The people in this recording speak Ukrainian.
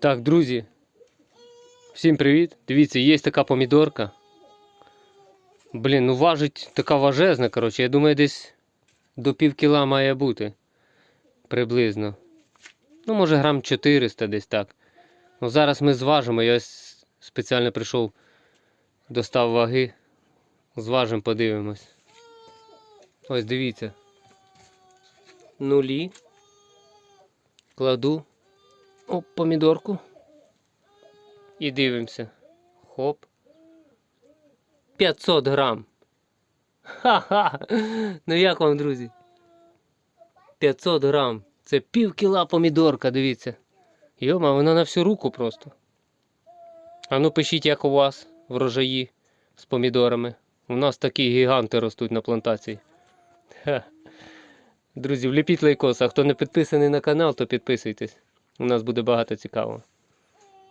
Так, друзі. Всім привіт. Дивіться, є така помідорка. Блін, ну важить така важезна, коротше. Я думаю, десь до пів кіла має бути. Приблизно. Ну, може, грам 400 десь так. Ну, зараз ми зважимо. Я спеціально прийшов, достав ваги. Зважимо, подивимось. Ось дивіться. Нулі. Кладу. Оп, помідорку. І дивимося. Хоп. 500 грам. Ха-ха! Ну як вам, друзі? 500 грам. Це пів кіла помідорка, дивіться. Йома, вона на всю руку просто. А ну пишіть, як у вас врожаї з помідорами. У нас такі гіганти ростуть на плантації. Ха. Друзі, вліпіть лайкос, а хто не підписаний на канал, то підписуйтесь. У нас буде багато цікавого.